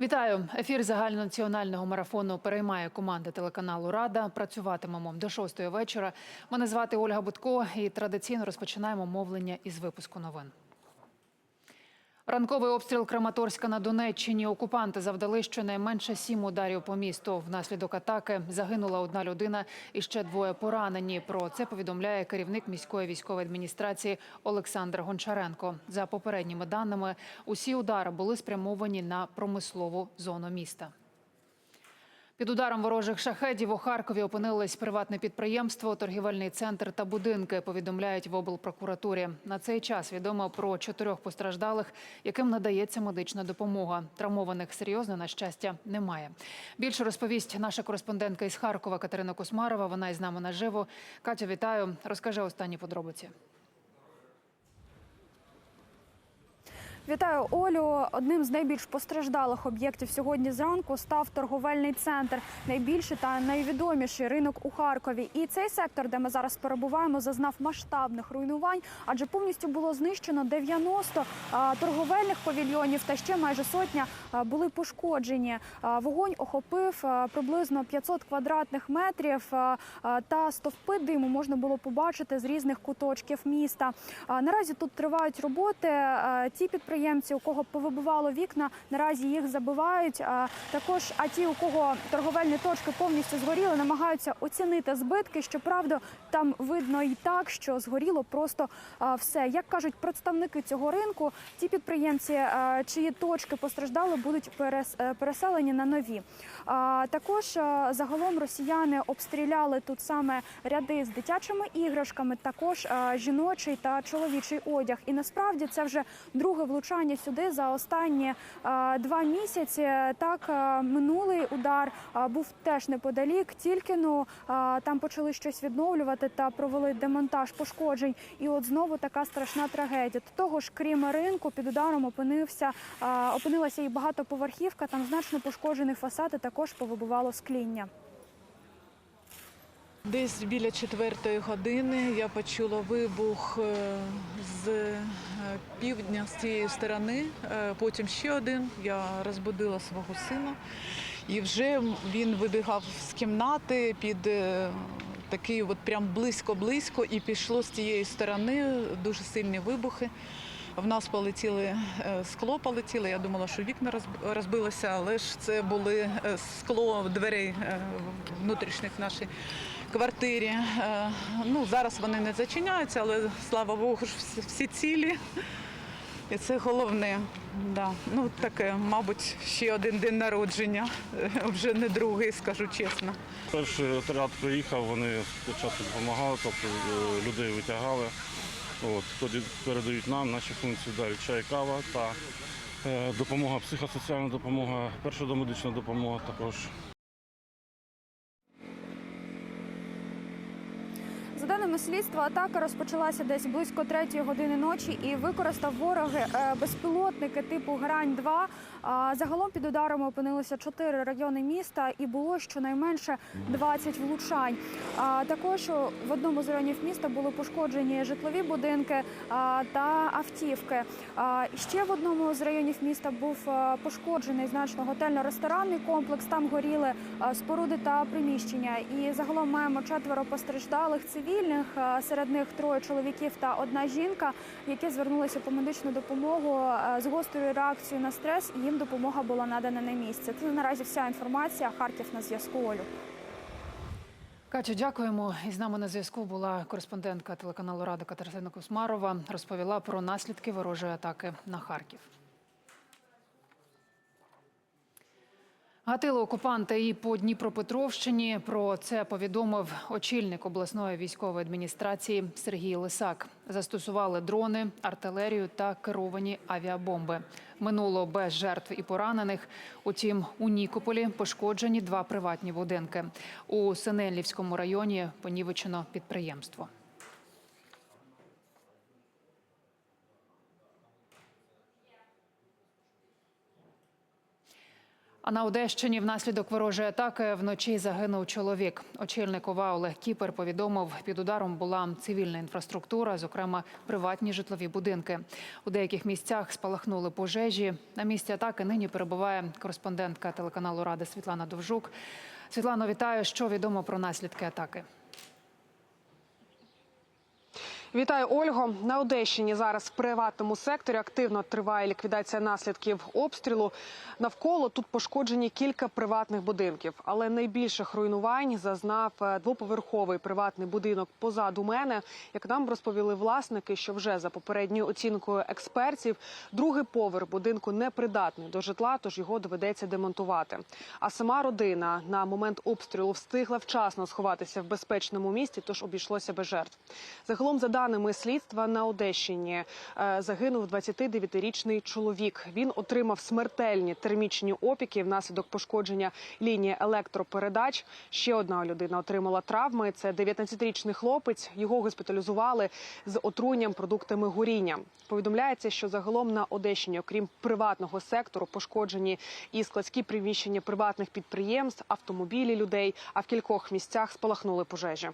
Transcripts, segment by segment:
Вітаю! Ефір загальнонаціонального марафону переймає команда телеканалу Рада. Працюватимемо до шостої вечора. Мене звати Ольга Будко і традиційно розпочинаємо мовлення із випуску новин. Ранковий обстріл Краматорська на Донеччині. Окупанти завдали щонайменше сім ударів по місту. Внаслідок атаки загинула одна людина і ще двоє поранені. Про це повідомляє керівник міської військової адміністрації Олександр Гончаренко. За попередніми даними, усі удари були спрямовані на промислову зону міста. Під ударом ворожих шахедів у Харкові опинились приватне підприємство, торгівельний центр та будинки. Повідомляють в облпрокуратурі. На цей час відомо про чотирьох постраждалих, яким надається медична допомога. Травмованих серйозно на щастя немає. Більше розповість наша кореспондентка із Харкова Катерина Космарова. Вона із нами наживо. Катя, вітаю. Розкажи останні подробиці. Вітаю Олю. Одним з найбільш постраждалих об'єктів сьогодні зранку став торговельний центр, найбільший та найвідоміший ринок у Харкові. І цей сектор, де ми зараз перебуваємо, зазнав масштабних руйнувань, адже повністю було знищено 90 торговельних павільйонів та ще майже сотня були пошкоджені. Вогонь охопив приблизно 500 квадратних метрів та стовпи диму можна було побачити з різних куточків міста. Наразі тут тривають роботи. Ті підприємці, у кого повибивало вікна, наразі їх забивають. Також, а ті, у кого торговельні точки повністю згоріли, намагаються оцінити збитки. Щоправда, там видно і так, що згоріло просто все. Як кажуть представники цього ринку, ті підприємці, чиї точки постраждали, будуть е, переселені на нові. Також загалом росіяни обстріляли тут саме ряди з дитячими іграшками, також жіночий та чоловічий одяг. І насправді це вже друге влучання сюди за останні два місяці. Так минулий удар був теж неподалік. Тільки ну там почали щось відновлювати та провели демонтаж пошкоджень. І от знову така страшна трагедія. До того ж, крім ринку, під ударом опинився опинилася і багатоповерхівка. Там значно пошкоджений фасад і також повибивало скління. Десь біля четвертої години я почула вибух е, з е, півдня з цієї сторони. Е, Потім ще один. Я розбудила свого сина, і вже він вибігав з кімнати під такий, от прям близько-близько, і пішло з тієї сторони дуже сильні вибухи. В нас полетіли е, скло, полетіло. Я думала, що вікна розбилося, але ж це були е, скло дверей е, внутрішніх нашій квартирі. Ну, зараз вони не зачиняються, але слава Богу, всі- цілі. І це головне. Да. Ну, таке, мабуть, ще один день народження, вже не другий, скажу чесно. Перший отряд приїхав, вони спочатку допомагали, тобто людей витягали. От, тоді передають нам наші функції далі чай, кава та е, допомога, психосоціальна допомога, перша домедична допомога також. Даними слідства, атака розпочалася десь близько третьої години ночі і використав вороги е, безпілотники типу Грань 2 А Загалом під ударами опинилися чотири райони міста і було щонайменше 20 влучань. Також в одному з районів міста були пошкоджені житлові будинки та автівки. Ще в одному з районів міста був е, пошкоджений значно готельно-ресторанний комплекс. Там горіли е, споруди та приміщення. І загалом маємо четверо постраждалих цивільних. Е, Серед них троє чоловіків та одна жінка, які звернулися по медичну допомогу е, з гострою реакцією на стрес. Їм допомога була надана на місце. Це наразі вся інформація. Харків на зв'язку. Олю. Катю, дякуємо. І з нами на зв'язку була кореспондентка телеканалу Рада Катерина Космарова. Розповіла про наслідки ворожої атаки на Харків. Гатили окупанти і по Дніпропетровщині. Про це повідомив очільник обласної військової адміністрації Сергій Лисак. Застосували дрони, артилерію та керовані авіабомби. Минуло без жертв і поранених. Утім, у Нікополі пошкоджені два приватні будинки. У Синельнівському районі понівечено підприємство. А на Одещині внаслідок ворожої атаки вночі загинув чоловік. Очільник ОВА Олег Кіпер повідомив, під ударом була цивільна інфраструктура, зокрема приватні житлові будинки. У деяких місцях спалахнули пожежі. На місці атаки нині перебуває кореспондентка телеканалу Ради Світлана Довжук. Світлано, вітаю. Що відомо про наслідки атаки? Вітаю, Ольго. На Одещині зараз в приватному секторі активно триває ліквідація наслідків обстрілу. Навколо тут пошкоджені кілька приватних будинків, але найбільших руйнувань зазнав е, двоповерховий приватний будинок позаду мене. Як нам розповіли власники, що вже за попередньою оцінкою експертів, другий поверх будинку непридатний до житла, тож його доведеться демонтувати. А сама родина на момент обстрілу встигла вчасно сховатися в безпечному місці, тож обійшлося без жертв. Загалом, за даними слідства на Одещині, е, загинув 29-річний чоловік. Він отримав смертельні термічні опіки внаслідок пошкодження лінії електропередач. Ще одна людина отримала травми. Це 19-річний хлопець. Його госпіталізували з отруєнням продуктами горіння. Повідомляється, що загалом на Одещині, окрім приватного сектору, пошкоджені і складські приміщення приватних підприємств, автомобілі людей. А в кількох місцях спалахнули пожежі.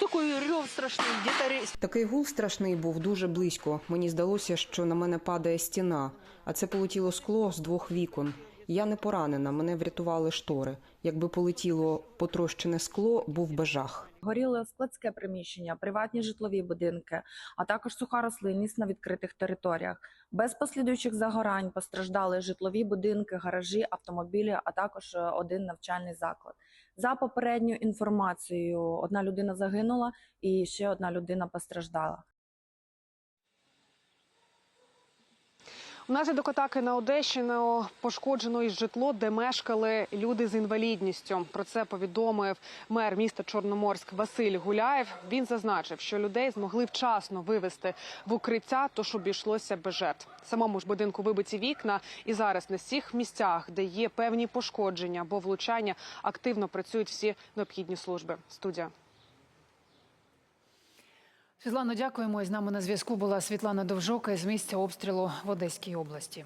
Такий рев страшний, где-то Такий гул страшний був дуже близько. Мені здалося, що на мене падає стіна, а це полетіло скло з двох вікон. Я не поранена, мене врятували штори. Якби полетіло потрощене скло, був би жах. Горіло складське приміщення, приватні житлові будинки, а також суха рослинність на відкритих територіях. Без послідуючих загорань постраждали житлові будинки, гаражі, автомобілі, а також е, один навчальний заклад. За попередньою інформацією, одна людина загинула і ще одна людина постраждала. Внаслідок атаки на Одещину пошкоджено і житло, де мешкали люди з інвалідністю. Про це повідомив мер міста Чорноморськ Василь Гуляєв. Він зазначив, що людей змогли вчасно вивезти в укриття, тож обійшлося без жертв. Самому ж будинку вибиті вікна, і зараз на всіх місцях, де є певні пошкодження або влучання, активно працюють всі необхідні служби. Студія. Світлано, дякуємо. І з нами на зв'язку була Світлана Довжока із місця обстрілу в Одеській області.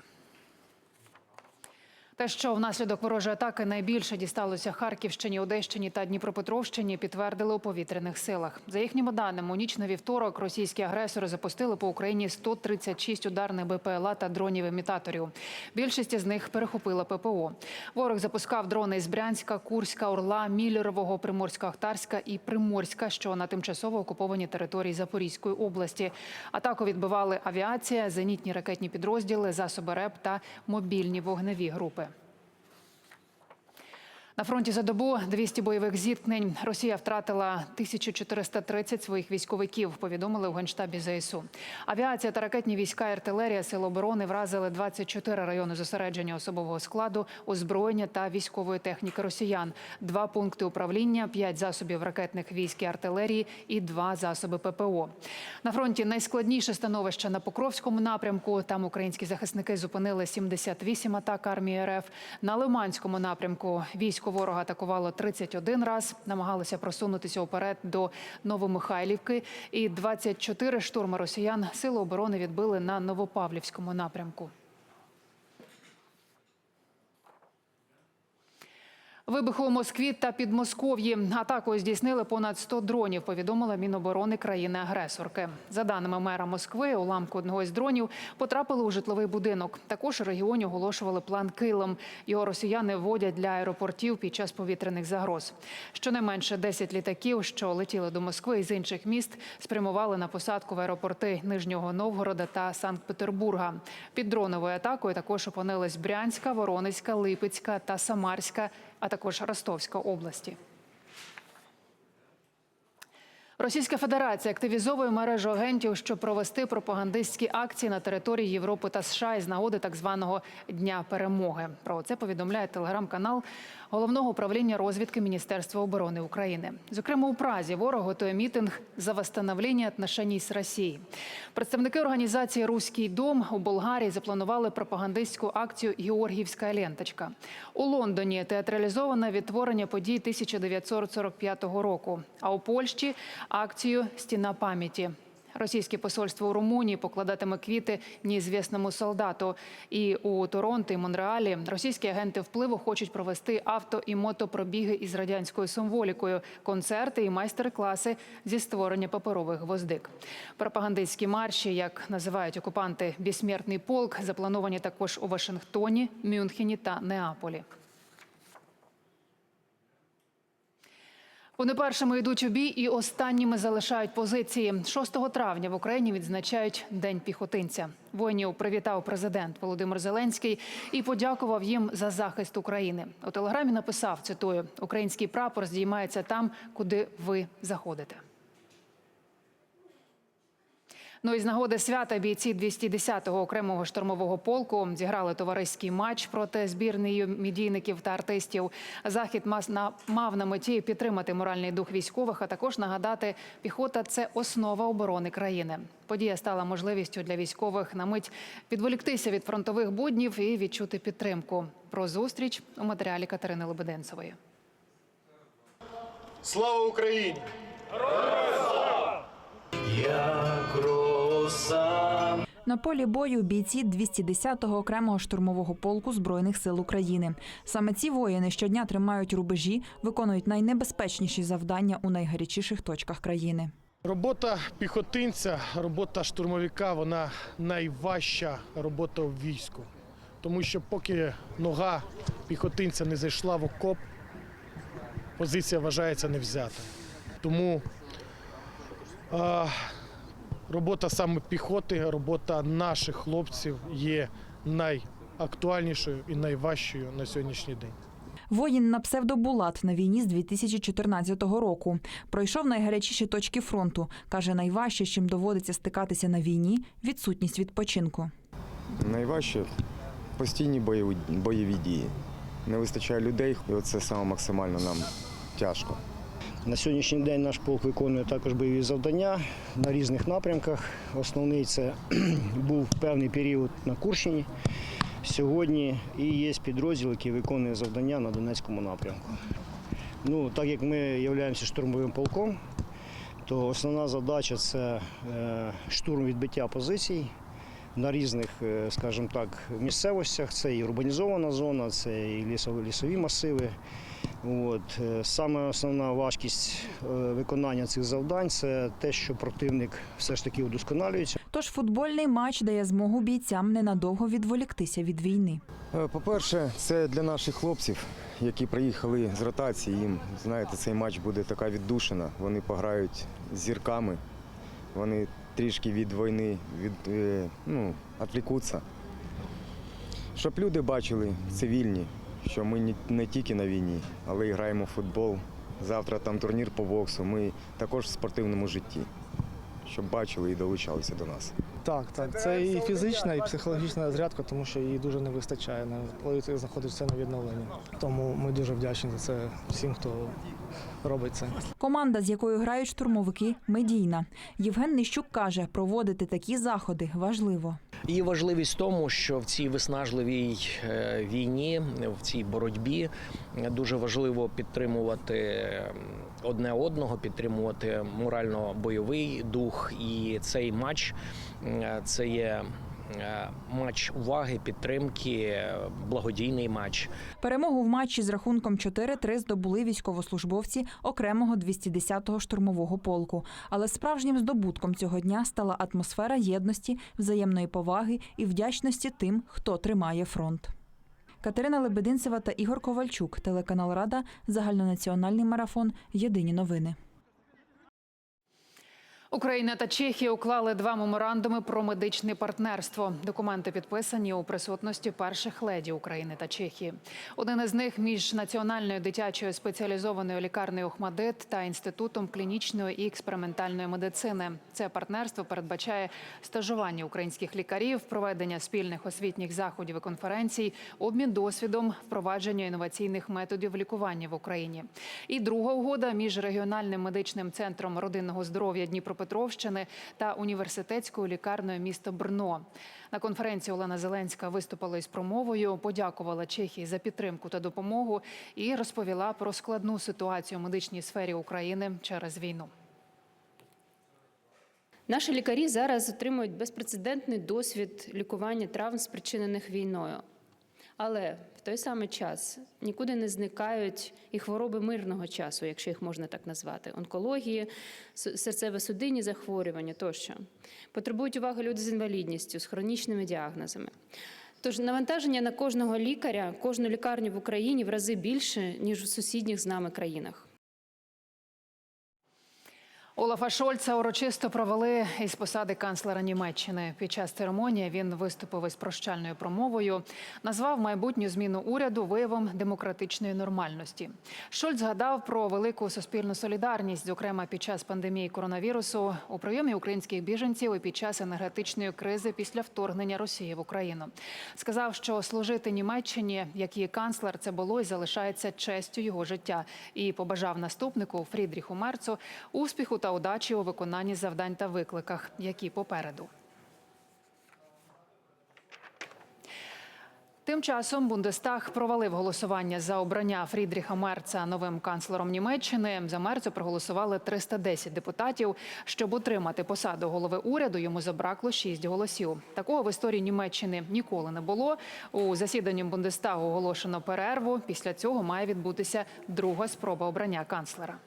Те, що внаслідок ворожої атаки найбільше дісталося Харківщині, Одещині та Дніпропетровщині, підтвердили у повітряних силах. За їхніми даними, у ніч на вівторок російські агресори запустили по Україні 136 ударних БПЛА та дронів-імітаторів. Більшість із них перехопила ППО. Ворог запускав дрони з Брянська, Курська, Орла, Міллерового, Приморсько-Ахтарська і Приморська, що на тимчасово окупованій території Запорізької області. Атаку відбивали авіація, зенітні ракетні підрозділи, засоби РЕП та мобільні вогневі групи. На фронті за добу 200 бойових зіткнень. Росія втратила 1430 своїх військовиків. Повідомили у генштабі ЗСУ. Авіація та ракетні війська, і артилерія сил оборони вразили 24 райони зосередження особового складу, озброєння та військової техніки росіян, два пункти управління, п'ять засобів ракетних військ і артилерії і два засоби ППО. На фронті найскладніше становище на Покровському напрямку. Там українські захисники зупинили 78 атак армії РФ. На Лиманському напрямку військо ворога атакувало 31 раз, намагалися просунутися уперед до Новомихайлівки. І 24 штурми росіян сили оборони відбили на Новопавлівському напрямку. Вибухи у Москві та Підмосков'ї. Атакою здійснили понад 100 дронів, повідомила Міноборони країни-агресорки. За даними мера Москви, уламку одного із дронів потрапили у житловий будинок. Також у регіоні оголошували план Килим. Його росіяни вводять для аеропортів під час повітряних загроз. Щонайменше 10 літаків, що летіли до Москви із інших міст, спрямували на посадку в аеропорти Нижнього Новгорода та Санкт-Петербурга. Під дроновою атакою також опинились Брянська, Воронезька, Липецька та Самарська, а також Ростовська області. Російська Федерація активізовує мережу агентів, щоб провести пропагандистські акції на території Європи та США із нагоди так званого Дня перемоги. Про це повідомляє телеграм-канал головного управління розвідки Міністерства оборони України. Зокрема, у Празі ворог готує мітинг за восстановлення отношеній з Росією. Представники організації Руський дом у Болгарії запланували пропагандистську акцію Георгіївська ленточка. У Лондоні театралізоване відтворення подій 1945 року. А у Польщі акцію Стіна пам'яті. Російське посольство у Румунії покладатиме квіти неізвісному солдату. І у Торонто і Монреалі російські агенти впливу хочуть провести авто і мотопробіги із радянською символікою, концерти і майстер-класи зі створення паперових гвоздик. Пропагандистські марші, як називають окупанти «Бессмертний полк, заплановані також у Вашингтоні, Мюнхені та Неаполі. Вони першими йдуть у бій і останніми залишають позиції. 6 травня в Україні відзначають День піхотинця. Воїнів привітав президент Володимир Зеленський і подякував їм за захист України. У телеграмі написав: цитую: Український прапор здіймається там, куди ви заходите. Ну і з нагоди свята бійці 210-го окремого штурмового полку зіграли товариський матч проти збірної медійників та артистів. Захід мав на меті підтримати моральний дух військових, а також нагадати, піхота це основа оборони країни. Подія стала можливістю для військових на мить відволіктися від фронтових буднів і відчути підтримку. Про зустріч у матеріалі Катерини Лебеденцевої. Слава Україні! На полі бою бійці 210-го окремого штурмового полку збройних сил України. Саме ці воїни щодня тримають рубежі, виконують найнебезпечніші завдання у найгарячіших точках країни. Робота піхотинця, робота штурмовика вона найважча робота в війську. Тому що поки нога піхотинця не зайшла в окоп, позиція вважається не взята. Тому а, робота саме піхоти, робота наших хлопців є найактуальнішою і найважчою на сьогоднішній день. Воїн на псевдобулат на війні з 2014 року. Пройшов найгарячіші точки фронту. Каже, найважче, з чим доводиться стикатися на війні відсутність відпочинку. Найважче постійні бойові, бойові дії. Не вистачає людей, і це саме максимально нам тяжко. На сьогоднішній день наш полк виконує також бойові завдання на різних напрямках. Основний це був певний період на Курщині. Сьогодні і є підрозділ, який виконує завдання на Донецькому напрямку. Ну, так як ми являємося штурмовим полком, то основна задача це е, штурм відбиття позицій на різних, е, скажімо так, місцевостях. Це і урбанізована зона, це і лісові, лісові масиви. От. е, Саме основна важкість е, виконання цих завдань це те, що противник все ж таки удосконалюється. Тож футбольний матч дає змогу бійцям ненадовго відволіктися від війни. Е, По-перше, це для наших хлопців, які приїхали з ротації. Їм, знаєте, цей матч буде така віддушина. Вони пограють з зірками, вони трішки від війни від, ну, відвлікуться. Щоб люди бачили цивільні, що ми не- не тільки на війні, але й граємо в футбол. Завтра там турнір по боксу. Ми також в спортивному житті, щоб бачили і долучалися до нас. Так, так. Це і фізична, і психологічна зарядка, тому що її дуже не вистачає, коли ти знаходишся на відновленні. Тому ми дуже вдячні за це всім, хто робить це. Команда, з якою грають штурмовики, медійна. Євген Нищук каже, проводити такі заходи важливо. І важливість в тому, що в цій виснажливій е, війні, в цій боротьбі дуже важливо підтримувати одне одного, підтримувати морально-бойовий дух. І цей матч це є матч уваги, підтримки, е, благодійний матч. Перемогу в матчі з рахунком 4-3 здобули військовослужбовці окремого 210-го штурмового полку. Але справжнім здобутком цього дня стала атмосфера єдності, взаємної поваги і вдячності тим, хто тримає фронт. Катерина Лебединцева та Ігор Ковальчук, телеканал Рада, загальнонаціональний марафон. Єдині новини. Україна та Чехія уклали два меморандуми про медичне партнерство. Документи підписані у присутності перших леді України та Чехії. Один із них між національною дитячою спеціалізованою лікарнею «Охмадит» та інститутом клінічної і експериментальної медицини. Це партнерство передбачає стажування українських лікарів, проведення спільних освітніх заходів і конференцій, обмін досвідом, впровадження інноваційних методів лікування в Україні. І друга угода між регіональним медичним центром родинного здоров'я Дніпропетровщини та університетською лікарнею міста Брно. На конференції Олена Зеленська виступила із промовою, подякувала Чехії за підтримку та допомогу і розповіла про складну ситуацію у медичній сфері України через війну. Наші лікарі зараз отримують безпрецедентний досвід лікування травм, спричинених війною. Але в той самий час нікуди не зникають і хвороби мирного часу, якщо їх можна так назвати: онкології, серцево-судинні захворювання тощо. Потребують уваги люди з інвалідністю, з хронічними діагнозами. Тож навантаження на кожного лікаря, кожну лікарню в Україні в рази більше, ніж у сусідніх з нами країнах. Олафа Шольца урочисто провели із посади канцлера Німеччини. Під час церемонії він виступив із прощальною промовою, назвав майбутню зміну уряду виявом демократичної нормальності. Шольц згадав про велику суспільну солідарність, зокрема під час пандемії коронавірусу, у прийомі українських біженців і під час енергетичної кризи після вторгнення Росії в Україну. Сказав, що служити Німеччині, як її канцлер, це було і залишається честю його життя. І побажав наступнику Фрідріху Мерцу успіху та удачі у виконанні завдань та викликах, які попереду. Тим часом Бундестаг провалив голосування за обрання Фрідріха Мерца новим канцлером Німеччини. За Мерцу проголосували 310 депутатів. Щоб отримати посаду голови уряду, йому забракло 6 голосів. Такого в історії Німеччини ніколи не було. У засіданні Бундестагу оголошено перерву. Після цього має відбутися друга спроба обрання канцлера.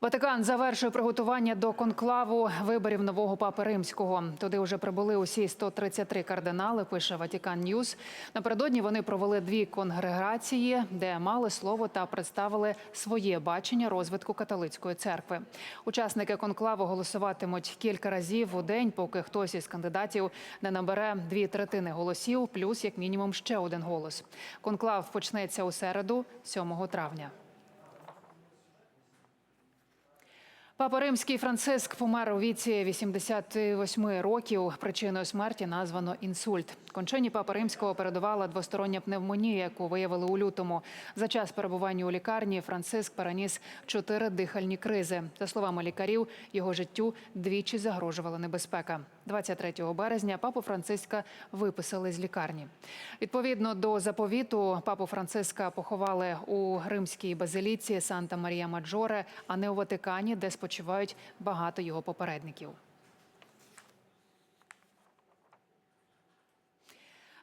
Ватикан завершує приготування до конклаву виборів нового папи римського. Туди вже прибули усі 133 кардинали. Пише Ватикан Ньюс. Напередодні вони провели дві конгрегації, де мали слово та представили своє бачення розвитку католицької церкви. Учасники конклаву голосуватимуть кілька разів у день, поки хтось із кандидатів не набере дві третини голосів, плюс як мінімум ще один голос. Конклав почнеться у середу, 7 травня. Папа Римський Франциск помер у віці 88 років. Причиною смерті названо інсульт. Кончині папи римського передувала двостороння пневмонія, яку виявили у лютому. За час перебування у лікарні Франциск переніс чотири дихальні кризи. За словами лікарів, його життю двічі загрожувала небезпека. 23 березня папу Франциска виписали з лікарні. Відповідно до заповіту, папу Франциска поховали у римській базиліці Санта Марія Маджоре, а не у Ватикані, де спочивають багато його попередників.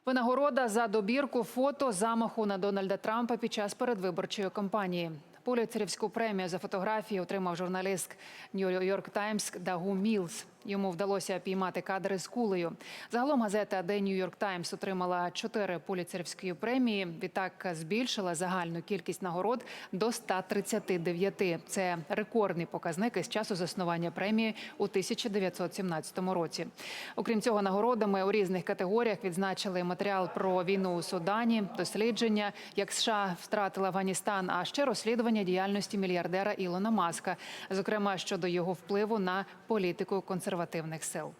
Винагорода за добірку фото замаху на Дональда Трампа під час передвиборчої кампанії. Пуліцерівську премію за фотографії отримав журналіст Нью-Йорк Таймс Дагу Мілс. Йому вдалося піймати кадри з кулею. Загалом газета The New York Times отримала чотири пуліцерівські премії. Відтак збільшила загальну кількість нагород до 139. Це рекордний показник із часу заснування премії у 1917 році. Окрім цього, нагородами у різних категоріях відзначили матеріал про війну у Судані, дослідження, як США втратили Афганістан, а ще розслідування діяльності мільярдера Ілона Маска, зокрема щодо його впливу на політику консервативних сил.